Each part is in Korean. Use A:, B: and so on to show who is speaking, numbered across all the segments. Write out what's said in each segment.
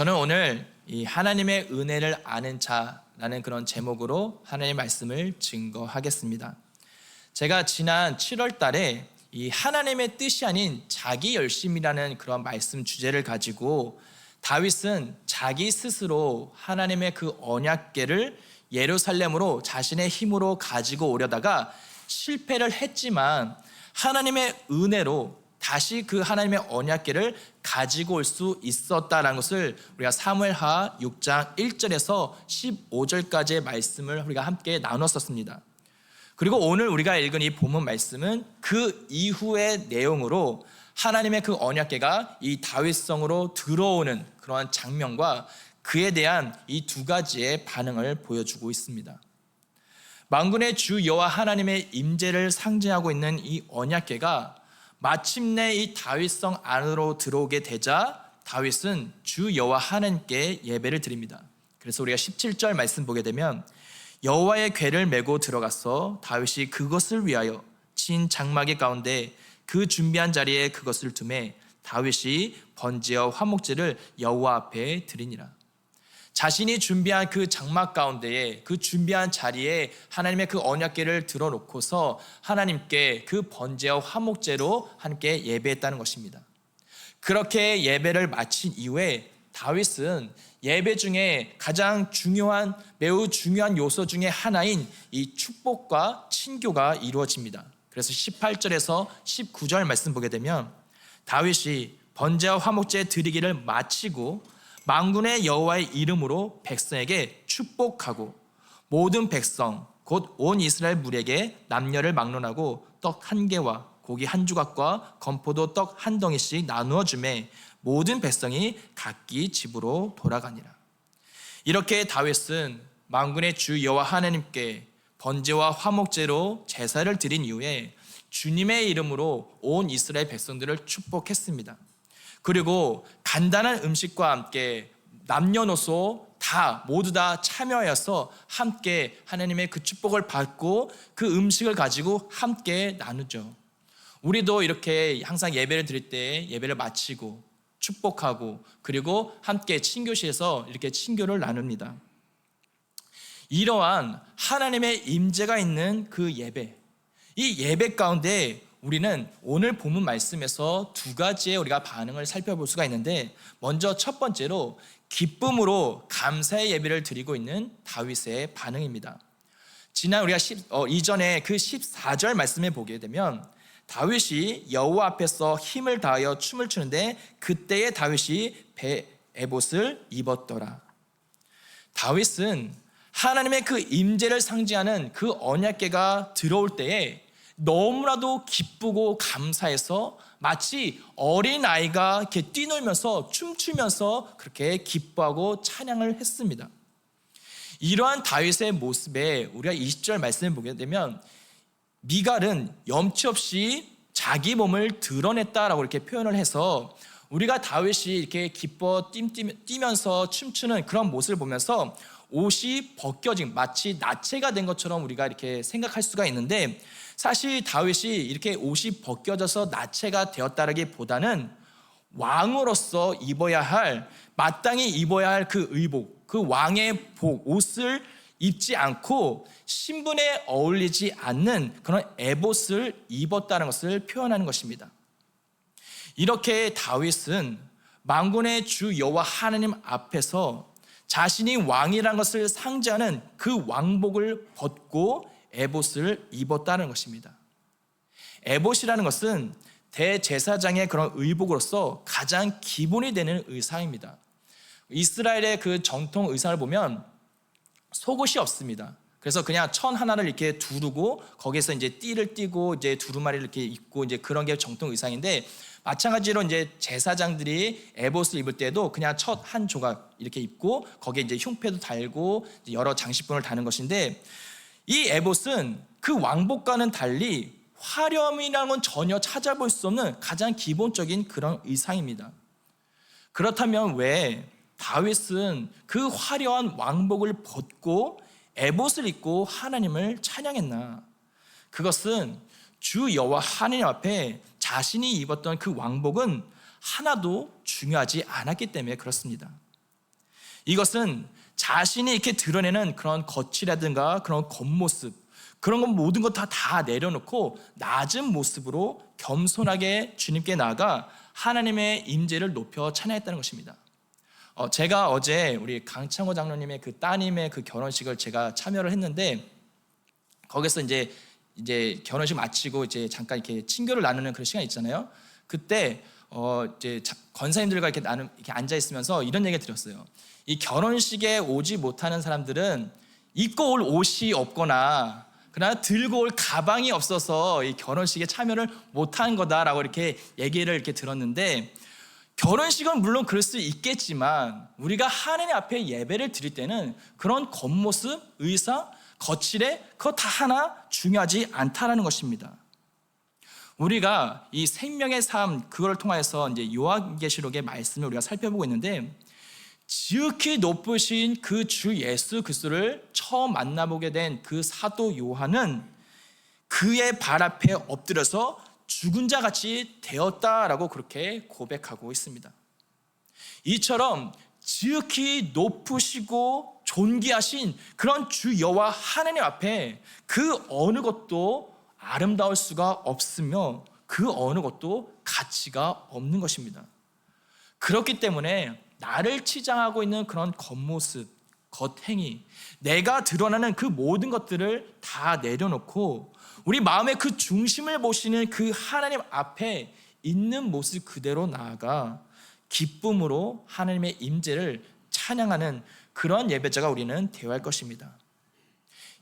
A: 저는 오늘 이 하나님의 은혜를 아는 자라는 그런 제목으로 하나님의 말씀을 증거하겠습니다. 제가 지난 7월 달에 이 하나님의 뜻이 아닌 자기 열심이라는 그런 말씀 주제를 가지고 다윗은 자기 스스로 하나님의 그 언약궤를 예루살렘으로 자신의 힘으로 가지고 오려다가 실패를 했지만 하나님의 은혜로 다시 그 하나님의 언약궤를 가지고 올 수 있었다라는 것을 우리가 사무엘하 6장 1절에서 15절까지의 말씀을 우리가 함께 나눴었습니다. 그리고 오늘 우리가 읽은 이 본문 말씀은 그 이후의 내용으로 하나님의 그 언약궤가 이 다윗성으로 들어오는 그러한 장면과 그에 대한 이 두 가지의 반응을 보여주고 있습니다. 만군의 주 여호와 하나님의 임재를 상징하고 있는 이 언약궤가 마침내 이 다윗성 안으로 들어오게 되자 다윗은 주 여호와 하나님께 예배를 드립니다. 그래서 우리가 17절 말씀 보게 되면 여호와의 궤를 메고 들어가서 다윗이 그것을 위하여 친 장막의 가운데 그 준비한 자리에 그것을 두매 다윗이 번제와 화목제를 여호와 앞에 드리니라. 자신이 준비한 그 장막 가운데에 그 준비한 자리에 하나님의 그 언약궤를 들어놓고서 하나님께 그 번제와 화목제로 함께 예배했다는 것입니다. 그렇게 예배를 마친 이후에 다윗은 예배 중에 가장 중요한 매우 중요한 요소 중에 하나인 이 축복과 친교가 이루어집니다. 그래서 18절에서 19절 말씀 보게 되면 다윗이 번제와 화목제 드리기를 마치고 망군의 여호와의 이름으로 백성에게 축복하고 모든 백성 곧 온 이스라엘 물에게 남녀를 막론하고 떡 한 개와 고기 한 조각과 건포도 떡 한 덩이씩 나누어 주매 모든 백성이 각기 집으로 돌아가니라. 이렇게 다윗은 망군의 주 여호와 하나님께 번제와 화목제로 제사를 드린 이후에 주님의 이름으로 온 이스라엘 백성들을 축복했습니다. 그리고 간단한 음식과 함께 남녀노소 다 모두 다 참여하여서 함께 하나님의 그 축복을 받고 그 음식을 가지고 함께 나누죠. 우리도 이렇게 항상 예배를 드릴 때 예배를 마치고 축복하고 그리고 함께 친교실에서 이렇게 친교를 나눕니다. 이러한 하나님의 임재가 있는 그 예배, 이 예배 가운데 우리는 오늘 본문 말씀에서 두 가지의 우리가 반응을 살펴볼 수가 있는데 먼저 첫 번째로 기쁨으로 감사의 예배를 드리고 있는 다윗의 반응입니다. 지난 우리가 10, 어, 이전에 그 14절 말씀에 보게 되면 다윗이 여호와 앞에서 힘을 다하여 춤을 추는데 그때의 다윗이 배 에봇을 입었더라. 다윗은 하나님의 그 임재를 상징하는 그 언약궤가 들어올 때에 너무나도 기쁘고 감사해서 마치 어린 아이가 이렇게 뛰놀면서 춤추면서 그렇게 기뻐하고 찬양을 했습니다. 이러한 다윗의 모습에 우리가 20절 말씀을 보게 되면 미갈은 염치 없이 자기 몸을 드러냈다라고 이렇게 표현을 해서 우리가 다윗이 이렇게 기뻐 뛰면서 춤추는 그런 모습을 보면서 옷이 벗겨진 마치 나체가 된 것처럼 우리가 이렇게 생각할 수가 있는데 사실 다윗이 이렇게 옷이 벗겨져서 나체가 되었다라기보다는 왕으로서 입어야 할 마땅히 입어야 할 그 의복, 그 왕의 복, 옷을 입지 않고 신분에 어울리지 않는 그런 에봇을 입었다는 것을 표현하는 것입니다. 이렇게 다윗은 망군의 주 여호와 하나님 앞에서 자신이 왕이라는 것을 상징하는 그 왕복을 벗고 에봇을 입었다는 것입니다. 에봇이라는 것은 대제사장의 그런 의복으로서 가장 기본이 되는 의상입니다. 이스라엘의 그 정통 의상을 보면 속옷이 없습니다. 그래서 그냥 천 하나를 이렇게 두르고 거기서 이제 띠를 띠고 이제 두루마리를 이렇게 입고 이제 그런 게 정통 의상인데 마찬가지로 이제 제사장들이 에봇을 입을 때도 그냥 첫 한 조각 이렇게 입고 거기에 이제 흉패도 달고 여러 장식품을 다는 것인데 이 에봇은 그 왕복과는 달리 화려함이라는 건 전혀 찾아볼 수 없는 가장 기본적인 그런 의상입니다. 그렇다면 왜 다윗은 그 화려한 왕복을 벗고 에봇을 입고 하나님을 찬양했나? 그것은 주 여호와 하나님 앞에 자신이 입었던 그 왕복은 하나도 중요하지 않았기 때문에 그렇습니다. 이것은 자신이 이렇게 드러내는 그런 겉이라든가 그런 겉모습 그런 건 모든 것 다 다 내려놓고 낮은 모습으로 겸손하게 주님께 나아가 하나님의 임재를 높여 찬양했다는 것입니다. 어, 제가 어제 우리 강창호 장로님의 그 따님의 그 결혼식을 제가 참여를 했는데 거기서 이제 이제 결혼식 마치고 이제 잠깐 이렇게 친교를 나누는 그런 시간 있잖아요. 그때 어 이제 자- 권사님들과 이렇게 나누 이렇게 앉아 있으면서 이런 얘기 를 드렸어요. 이 결혼식에 오지 못하는 사람들은 입고 올 옷이 없거나 그러나 들고 올 가방이 없어서 이 결혼식에 참여를 못한 거다라고 이렇게 얘기를 이렇게 들었는데 결혼식은 물론 그럴 수 있겠지만 우리가 하나님 앞에 예배를 드릴 때는 그런 겉모습, 의상, 거칠에 그거 다 하나 중요하지 않다라는 것입니다. 우리가 이 생명의 삶 그걸 통해서 이제 요한계시록의 말씀을 우리가 살펴보고 있는데 지극히 높으신 그 주 예수 그리스도를 처음 만나보게 된 그 사도 요한은 그의 발 앞에 엎드려서 죽은 자 같이 되었다라고 그렇게 고백하고 있습니다. 이처럼 지극히 높으시고 존귀하신 그런 주 여호와 하나님 앞에 그 어느 것도 아름다울 수가 없으며 그 어느 것도 가치가 없는 것입니다. 그렇기 때문에 나를 치장하고 있는 그런 겉모습, 겉행위, 내가 드러나는 그 모든 것들을 다 내려놓고 우리 마음의 그 중심을 보시는 그 하나님 앞에 있는 모습 그대로 나아가 기쁨으로 하나님의 임재를 찬양하는 그런 예배자가 우리는 되어야 할 것입니다.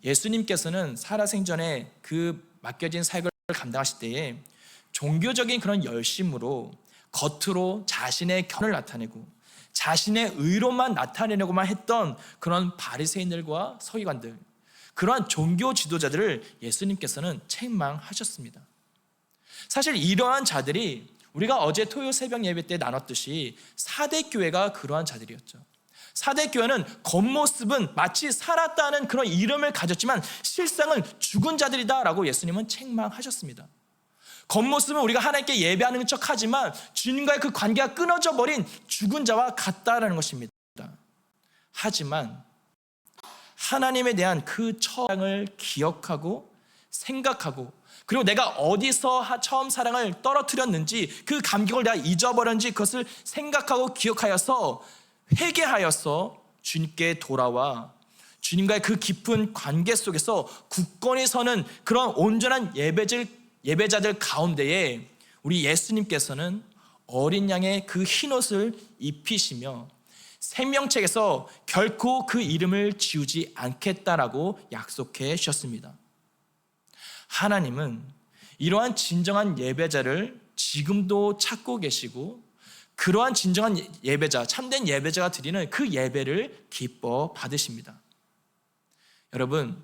A: 예수님께서는 살아생전에 그 맡겨진 사역을 감당하실 때에 종교적인 그런 열심으로 겉으로 자신의 견을 나타내고 자신의 의로만 나타내려고만 했던 그런 바리새인들과 서기관들 그러한 종교 지도자들을 예수님께서는 책망하셨습니다. 사실 이러한 자들이 우리가 어제 토요 새벽 예배 때 나눴듯이 사대 교회가 그러한 자들이었죠. 사대 교회는 겉모습은 마치 살았다는 그런 이름을 가졌지만 실상은 죽은 자들이다라고 예수님은 책망하셨습니다. 겉모습은 우리가 하나님께 예배하는 척 하지만 주님과의 그 관계가 끊어져 버린 죽은 자와 같다라는 것입니다. 하지만 하나님에 대한 그 처음을 기억하고 생각하고 그리고 내가 어디서 하- 처음 사랑을 떨어뜨렸는지 그 감격을 내가 잊어버렸는지 그것을 생각하고 기억하여서 회개하여서 주님께 돌아와 주님과의 그 깊은 관계 속에서 굳건히 서는 그런 온전한 예배들, 예배자들 가운데에 우리 예수님께서는 어린 양의 그 흰옷을 입히시며 생명책에서 결코 그 이름을 지우지 않겠다라고 약속해 주셨습니다. 하나님은 이러한 진정한 예배자를 지금도 찾고 계시고 그러한 진정한 예배자, 참된 예배자가 드리는 그 예배를 기뻐 받으십니다. 여러분,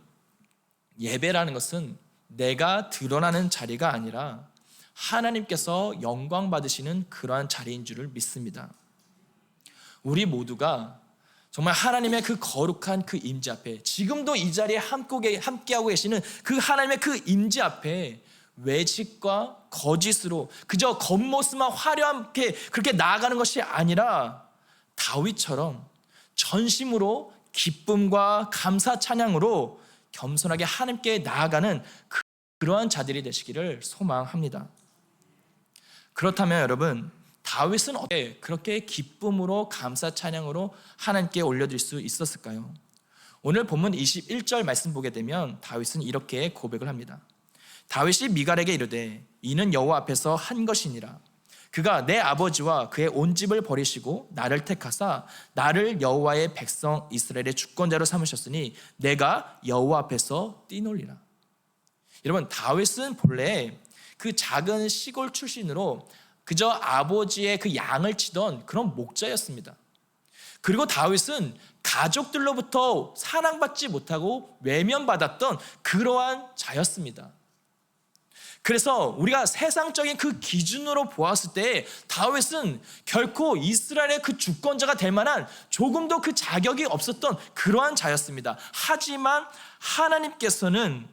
A: 예배라는 것은 내가 드러나는 자리가 아니라 하나님께서 영광 받으시는 그러한 자리인 줄을 믿습니다. 우리 모두가 정말 하나님의 그 거룩한 그 임재 앞에 지금도 이 자리에 함께 함께하고 계시는 그 하나님의 그 임재 앞에 외식과 거짓으로 그저 겉모습만 화려하게 그렇게 나아가는 것이 아니라 다윗처럼 전심으로 기쁨과 감사 찬양으로 겸손하게 하나님께 나아가는 그- 그러한 자들이 되시기를 소망합니다. 그렇다면 여러분 다윗은 어떻게 그렇게 기쁨으로 감사 찬양으로 하나님께 올려드릴 수 있었을까요? 오늘 본문 21절 말씀 보게 되면 다윗은 이렇게 고백을 합니다. 다윗이 미갈에게 이르되 이는 여호와 앞에서 한 것이니라. 그가 내 아버지와 그의 온 집을 버리시고 나를 택하사 나를 여호와의 백성 이스라엘의 주권자로 삼으셨으니 내가 여호와 앞에서 뛰놀리라. 여러분 다윗은 본래 그 작은 시골 출신으로 그저 아버지의 그 양을 치던 그런 목자였습니다. 그리고 다윗은 가족들로부터 사랑받지 못하고 외면받았던 그러한 자였습니다. 그래서 우리가 세상적인 그 기준으로 보았을 때 다윗은 결코 이스라엘의 그 주권자가 될 만한 조금도 그 자격이 없었던 그러한 자였습니다. 하지만 하나님께서는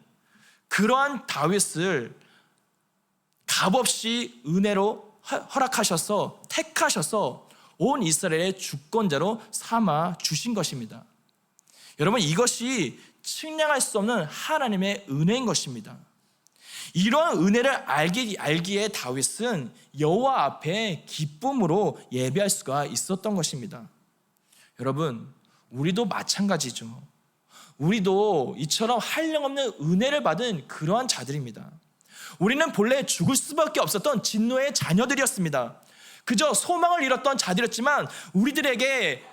A: 그러한 다윗을 값없이 은혜로 허- 허락하셔서 택하셔서 온 이스라엘의 주권자로 삼아 주신 것입니다. 여러분 이것이 측량할 수 없는 하나님의 은혜인 것입니다. 이러한 은혜를 알기, 알기에 다윗은 여호와 앞에 기쁨으로 예배할 수가 있었던 것입니다. 여러분, 우리도 마찬가지죠. 우리도 이처럼 한량없는 은혜를 받은 그러한 자들입니다. 우리는 본래 죽을 수밖에 없었던 진노의 자녀들이었습니다. 그저 소망을 잃었던 자들이었지만 우리들에게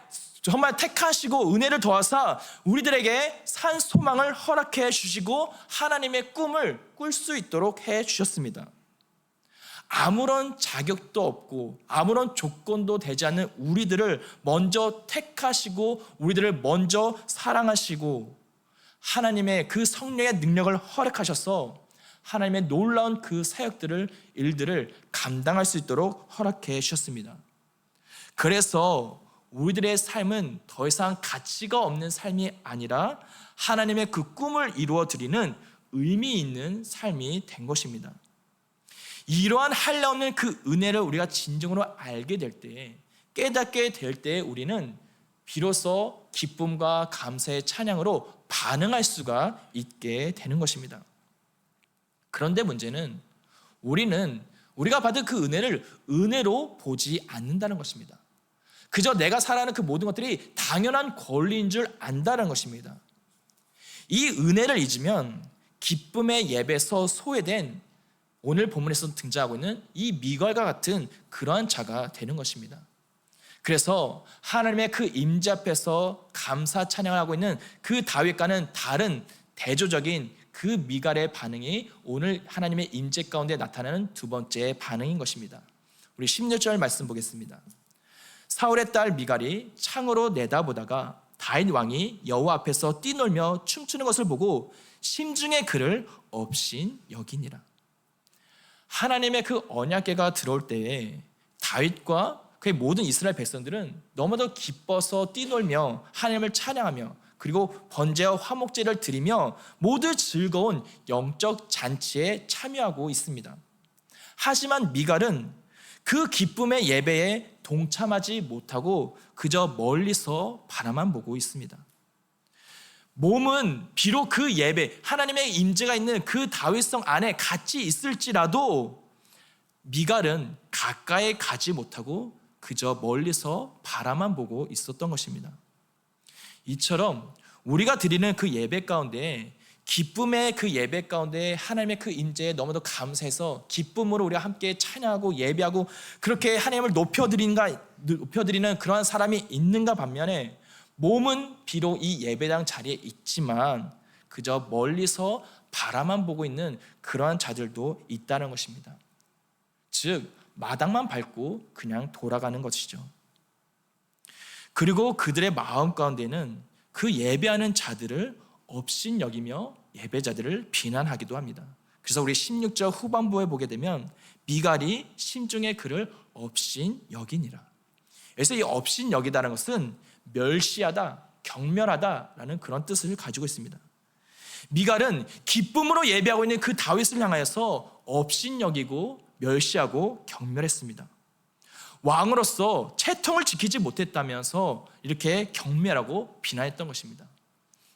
A: 정말 택하시고 은혜를 더하사 우리들에게 산 소망을 허락해 주시고 하나님의 꿈을 꿀 수 있도록 해 주셨습니다. 아무런 자격도 없고 아무런 조건도 되지 않는 우리들을 먼저 택하시고 우리들을 먼저 사랑하시고 하나님의 그 성령의 능력을 허락하셔서 하나님의 놀라운 그 사역들을 일들을 감당할 수 있도록 허락해 주셨습니다. 그래서 우리들의 삶은 더 이상 가치가 없는 삶이 아니라 하나님의 그 꿈을 이루어 드리는 의미 있는 삶이 된 것입니다. 이러한 한량없는 그 은혜를 우리가 진정으로 알게 될 때, 깨닫게 될 때 우리는 비로소 기쁨과 감사의 찬양으로 반응할 수가 있게 되는 것입니다. 그런데 문제는 우리는 우리가 받은 그 은혜를 은혜로 보지 않는다는 것입니다. 그저 내가 살아가는 그 모든 것들이 당연한 권리인 줄 안다는 것입니다. 이 은혜를 잊으면 기쁨의 예배에서 소외된 오늘 본문에서 등장하고 있는 이 미갈과 같은 그러한 자가 되는 것입니다. 그래서 하나님의 그 임재 앞에서 감사 찬양을 하고 있는 그 다윗과는 다른 대조적인 그 미갈의 반응이 오늘 하나님의 임재 가운데 나타나는 두 번째 반응인 것입니다. 우리 16절 말씀 보겠습니다. 사울의 딸 미갈이 창으로 내다보다가 다윗 왕이 여호와 앞에서 뛰놀며 춤추는 것을 보고 심중에 그를 업신 여기니라. 하나님의 그 언약궤가 들어올 때에 다윗과 그의 모든 이스라엘 백성들은 너무도 기뻐서 뛰놀며 하나님을 찬양하며 그리고 번제와 화목제를 드리며 모두 즐거운 영적 잔치에 참여하고 있습니다. 하지만 미갈은 그 기쁨의 예배에 동참하지 못하고 그저 멀리서 바라만 보고 있습니다. 몸은 비록 그 예배 하나님의 임재가 있는 그 다윗성 안에 같이 있을지라도 미갈은 가까이 가지 못하고 그저 멀리서 바라만 보고 있었던 것입니다. 이처럼 우리가 드리는 그 예배 가운데 기쁨의 그 예배 가운데 하나님의 그 임재에 너무도 감사해서 기쁨으로 우리가 함께 찬양하고 예배하고 그렇게 하나님을 높여드린가 높여드리는 그러한 사람이 있는가 반면에 몸은 비록 이 예배당 자리에 있지만 그저 멀리서 바라만 보고 있는 그러한 자들도 있다는 것입니다. 즉 마당만 밟고 그냥 돌아가는 것이죠. 그리고 그들의 마음 가운데는 그 예배하는 자들을 업신 여기며 예배자들을 비난하기도 합니다. 그래서 우리 16절 후반부에 보게 되면 미갈이 심중에 그를 업신 여기니라. 그래서 이 업신 여기다는 것은 멸시하다, 경멸하다라는 그런 뜻을 가지고 있습니다. 미갈은 기쁨으로 예배하고 있는 그 다윗을 향하여서 업신 여기고 멸시하고 경멸했습니다. 왕으로서 채통을 지키지 못했다면서 이렇게 경멸하고 비난했던 것입니다.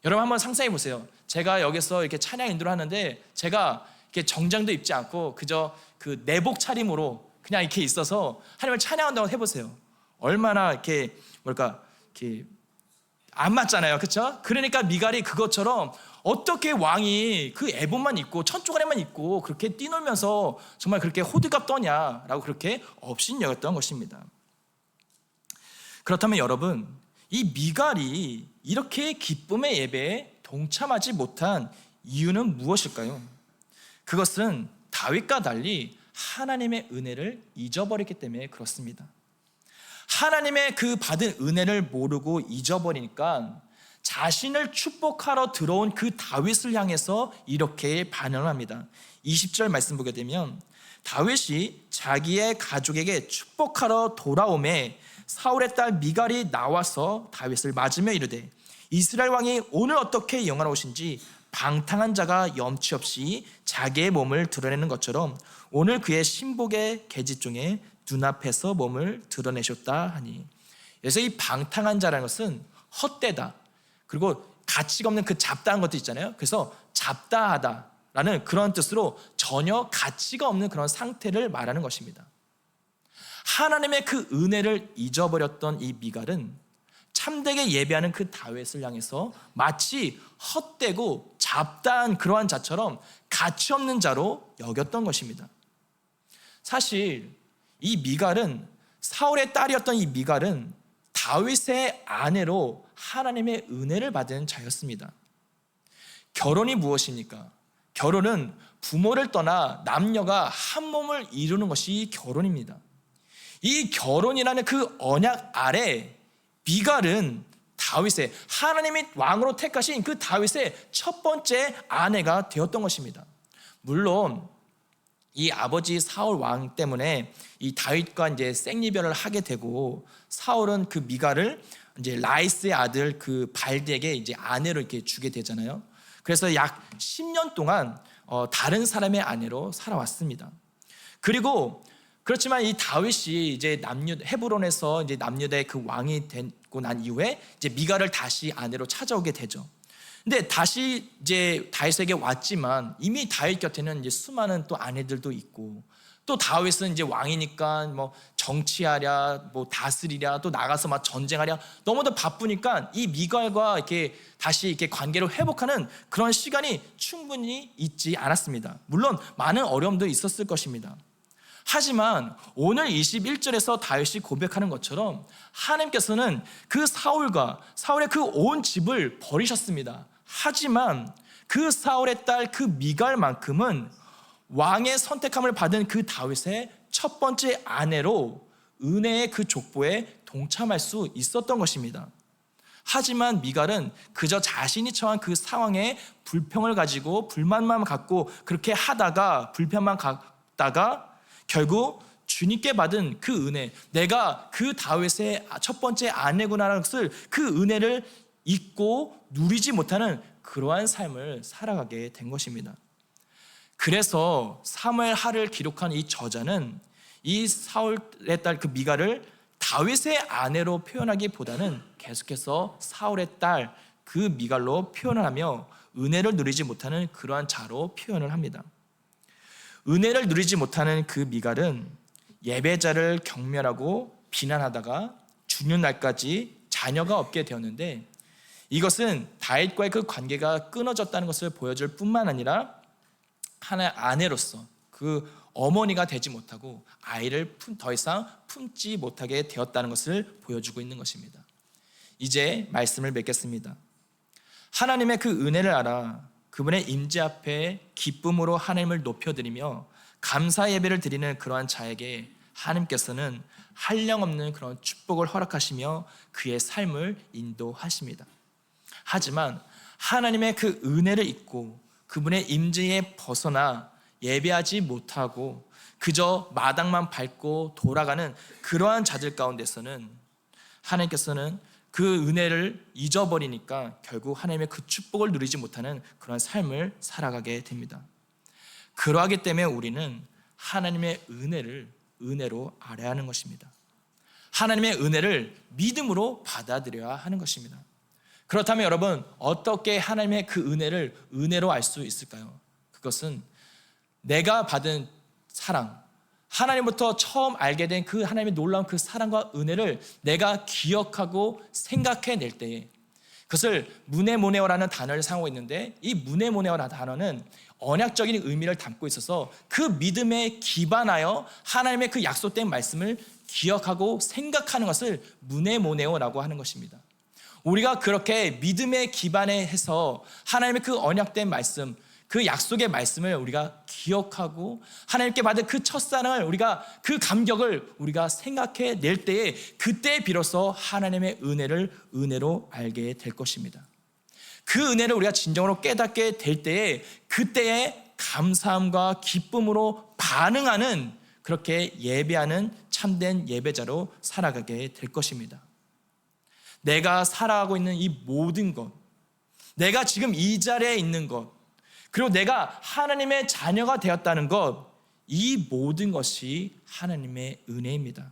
A: 여러분 한번 상상해 보세요. 제가 여기서 이렇게 찬양 인도를 하는데 제가 이렇게 정장도 입지 않고 그저 그 내복 차림으로 그냥 이렇게 있어서 하나님을 찬양한다고 해보세요. 얼마나 이렇게 뭘까 이렇게 안 맞잖아요, 그렇죠? 그러니까 미갈이 그것처럼 어떻게 왕이 그 애본만 입고 천조가리만 입고 그렇게 뛰놀면서 정말 그렇게 호들갑 떠냐라고 그렇게 업신여겼던 것입니다. 그렇다면 여러분 이 미갈이 이렇게 기쁨의 예배에 동참하지 못한 이유는 무엇일까요? 그것은 다윗과 달리 하나님의 은혜를 잊어버렸기 때문에 그렇습니다. 하나님의 그 받은 은혜를 모르고 잊어버리니까 자신을 축복하러 들어온 그 다윗을 향해서 이렇게 반응합니다. 20절 말씀 보게 되면 다윗이 자기의 가족에게 축복하러 돌아오매 사울의 딸 미갈이 나와서 다윗을 맞으며 이르되 이스라엘 왕이 오늘 어떻게 영화로우신지 방탕한 자가 염치 없이 자기의 몸을 드러내는 것처럼 오늘 그의 신복의 계집 중에 눈앞에서 몸을 드러내셨다 하니. 그래서 이 방탕한 자라는 것은 헛되다. 그리고 가치가 없는 그 잡다한 것도 있잖아요. 그래서 잡다하다라는 그런 뜻으로 전혀 가치가 없는 그런 상태를 말하는 것입니다. 하나님의 그 은혜를 잊어버렸던 이 미갈은 참되게 예배하는 그 다윗을 향해서 마치 헛되고 잡다한 그러한 자처럼 가치 없는 자로 여겼던 것입니다. 사실 이 미갈은 사울의 딸이었던 이 미갈은 다윗의 아내로 하나님의 은혜를 받은 자였습니다. 결혼이 무엇입니까? 결혼은 부모를 떠나 남녀가 한 몸을 이루는 것이 결혼입니다. 이 결혼이라는 그 언약 아래 미갈은 다윗의 하나님이 왕으로 택하신 그 다윗의 첫 번째 아내가 되었던 것입니다. 물론 이 아버지 사울 왕 때문에 이 다윗과 이제 생리별을 하게 되고 사울은 그 미갈을 이제 라이스의 아들 그 발덱에 이제 아내로 이렇게 주게 되잖아요. 그래서 약 10년 동안 어, 다른 사람의 아내로 살아왔습니다. 그리고 그렇지만 이 다윗이 이제 남유 헤브론에서 이제 남유다의 그 왕이 되고 난 이후에 이제 미갈을 다시 아내로 찾아오게 되죠. 근데 다시 이제 다윗에게 왔지만 이미 다윗 곁에는 이제 수많은 또 아내들도 있고 또 다윗은 이제 왕이니까 뭐 정치하랴 뭐 다스리랴 또 나가서 막 전쟁하랴 너무도 바쁘니까 이 미갈과 이렇게 다시 이렇게 관계를 회복하는 그런 시간이 충분히 있지 않았습니다. 물론 많은 어려움도 있었을 것입니다. 하지만 오늘 21절에서 다윗이 고백하는 것처럼 하나님께서는 그 사울과 사울의 그 온 집을 버리셨습니다. 하지만 그 사울의 딸 그 미갈만큼은 왕의 선택함을 받은 그 다윗의 첫 번째 아내로 은혜의 그 족보에 동참할 수 있었던 것입니다. 하지만 미갈은 그저 자신이 처한 그 상황에 불평을 가지고 불만만 갖고 그렇게 하다가 불편만 갖다가 결국 주님께 받은 그 은혜, 내가 그 다윗의 첫 번째 아내구나라는 것을 그 은혜를 잊고 누리지 못하는 그러한 삶을 살아가게 된 것입니다. 그래서 사무엘 하를 기록한 이 저자는 이 사울의 딸 그 미가를 다윗의 아내로 표현하기보다는 계속해서 사울의 딸 그 미갈로 표현을 하며 은혜를 누리지 못하는 그러한 자로 표현을 합니다. 은혜를 누리지 못하는 그 미갈은 예배자를 경멸하고 비난하다가 죽는 날까지 자녀가 없게 되었는데 이것은 다윗과의 그 관계가 끊어졌다는 것을 보여줄 뿐만 아니라 하나의 아내로서 그 어머니가 되지 못하고 아이를 더 이상 품지 못하게 되었다는 것을 보여주고 있는 것입니다. 이제 말씀을 맺겠습니다. 하나님의 그 은혜를 알아 그분의 임재 앞에 기쁨으로 하나님을 높여드리며 감사 예배를 드리는 그러한 자에게 하나님께서는 한량없는 그런 축복을 허락하시며 그의 삶을 인도하십니다. 하지만 하나님의 그 은혜를 잊고 그분의 임재에 벗어나 예배하지 못하고 그저 마당만 밟고 돌아가는 그러한 자들 가운데서는 하나님께서는 그 은혜를 잊어버리니까 결국 하나님의 그 축복을 누리지 못하는 그런 삶을 살아가게 됩니다. 그러하기 때문에 우리는 하나님의 은혜를 은혜로 알아야 하는 것입니다. 하나님의 은혜를 믿음으로 받아들여야 하는 것입니다. 그렇다면 여러분 어떻게 하나님의 그 은혜를 은혜로 알 수 있을까요? 그것은 내가 받은 사랑, 하나님부터 처음 알게 된 그 하나님의 놀라운 그 사랑과 은혜를 내가 기억하고 생각해낼 때에 그것을 무네모네어라는 단어를 사용하고 있는데 이 무네모네어라는 단어는 언약적인 의미를 담고 있어서 그 믿음에 기반하여 하나님의 그 약속된 말씀을 기억하고 생각하는 것을 무네모네어라고 하는 것입니다. 우리가 그렇게 믿음에 기반해 해서 하나님의 그 언약된 말씀, 그 약속의 말씀을 우리가 기억하고 하나님께 받은 그 첫사랑을 우리가 그 감격을 우리가 생각해 낼 때에 그때 비로소 하나님의 은혜를 은혜로 알게 될 것입니다. 그 은혜를 우리가 진정으로 깨닫게 될 때에 그때의 감사함과 기쁨으로 반응하는 그렇게 예배하는 참된 예배자로 살아가게 될 것입니다. 내가 살아가고 있는 이 모든 것, 내가 지금 이 자리에 있는 것, 그리고 내가 하나님의 자녀가 되었다는 것, 이 모든 것이 하나님의 은혜입니다.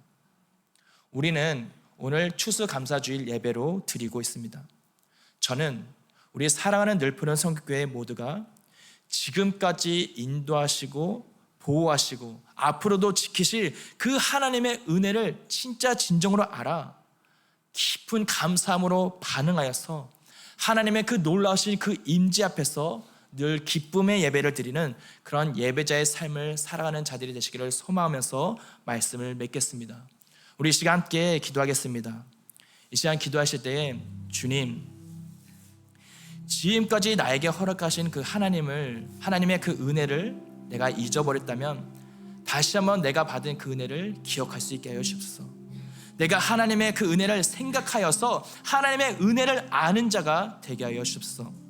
A: 우리는 오늘 추수감사주일 예배로 드리고 있습니다. 저는 우리 사랑하는 늘푸른 성교회 모두가 지금까지 인도하시고 보호하시고 앞으로도 지키실 그 하나님의 은혜를 진짜 진정으로 알아 깊은 감사함으로 반응하여서 하나님의 그 놀라우신 그 임재 앞에서 늘 기쁨의 예배를 드리는 그런 예배자의 삶을 살아가는 자들이 되시기를 소망하면서 말씀을 맺겠습니다. 우리 이 시간 함께 기도하겠습니다. 이 시간 기도하실 때에 주님 지금까지 나에게 허락하신 그 하나님을 하나님의 그 은혜를 내가 잊어버렸다면 다시 한번 내가 받은 그 은혜를 기억할 수 있게 하여 주옵소서. 내가 하나님의 그 은혜를 생각하여서 하나님의 은혜를 아는 자가 되게 하여 주옵소서.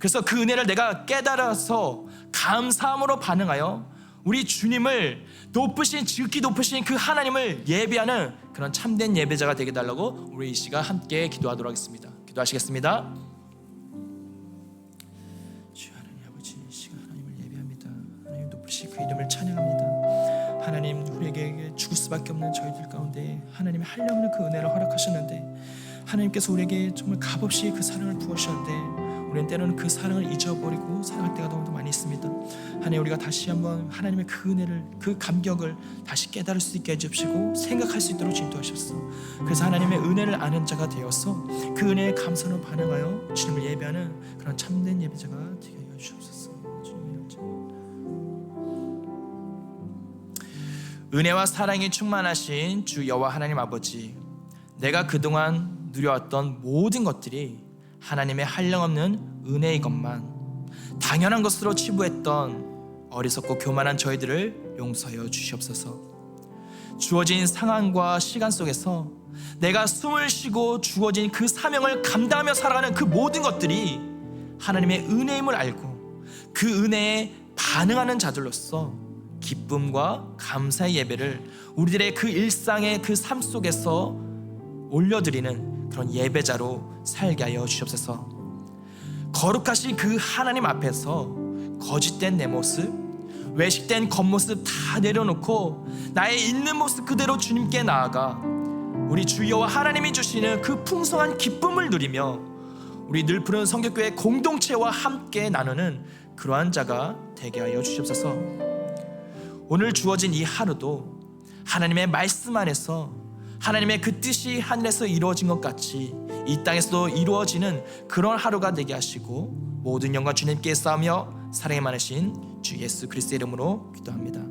A: 그래서 그 은혜를 내가 깨달아서 감사함으로 반응하여 우리 주님을 높으신 지극히 높으신 그 하나님을 예배하는 그런 참된 예배자가 되게 달라고 우리 이 시간 함께 기도하도록 하겠습니다. 기도하시겠습니다. 주 하나님 아버지 이 시간 하나님을 예배합니다. 하나님 높으신 그 이름을 찬양합니다. 하나님 우리에게 죽을 수밖에 없는 저희들 가운데 하나님의 한량없는 그 은혜를 허락하셨는데 하나님께서 우리에게 정말 값없이 그 사랑을 부으셨는데 우리는 때로는 그 사랑을 잊어버리고 살아갈 때가 너무 많이 있습니다. 하나님 우리가 다시 한번 하나님의 그 은혜를 그 감격을 다시 깨달을 수 있게 해주시고 생각할 수 있도록 인도하셨어. 그래서 하나님의 은혜를 아는 자가 되어서 그 은혜에 감사로 반응하여 주님을 예배하는 그런 참된 예배자가 되게 하여 주옵소서. 은혜와 사랑이 충만하신 주 여호와 하나님 아버지 내가 그동안 누려왔던 모든 것들이 하나님의 한량없는 은혜이것만 당연한 것으로 치부했던 어리석고 교만한 저희들을 용서하여 주시옵소서. 주어진 상황과 시간 속에서 내가 숨을 쉬고 주어진 그 사명을 감당하며 살아가는 그 모든 것들이 하나님의 은혜임을 알고 그 은혜에 반응하는 자들로서 기쁨과 감사의 예배를 우리들의 그 일상의 그 삶 속에서 올려드리는 그런 예배자로 살게 하여 주옵소서. 거룩하신 그 하나님 앞에서 거짓된 내 모습, 외식된 겉모습 다 내려놓고 나의 있는 모습 그대로 주님께 나아가 우리 주여와 하나님이 주시는 그 풍성한 기쁨을 누리며 우리 늘 푸른 성격교회 공동체와 함께 나누는 그러한 자가 되게 하여 주시옵소서. 오늘 주어진 이 하루도 하나님의 말씀 안에서 하나님의 그 뜻이 하늘에서 이루어진 것 같이 이 땅에서도 이루어지는 그런 하루가 되게 하시고 모든 영광 주님께 쌓으며 사랑이 많으신 주 예수 그리스도의 이름으로 기도합니다.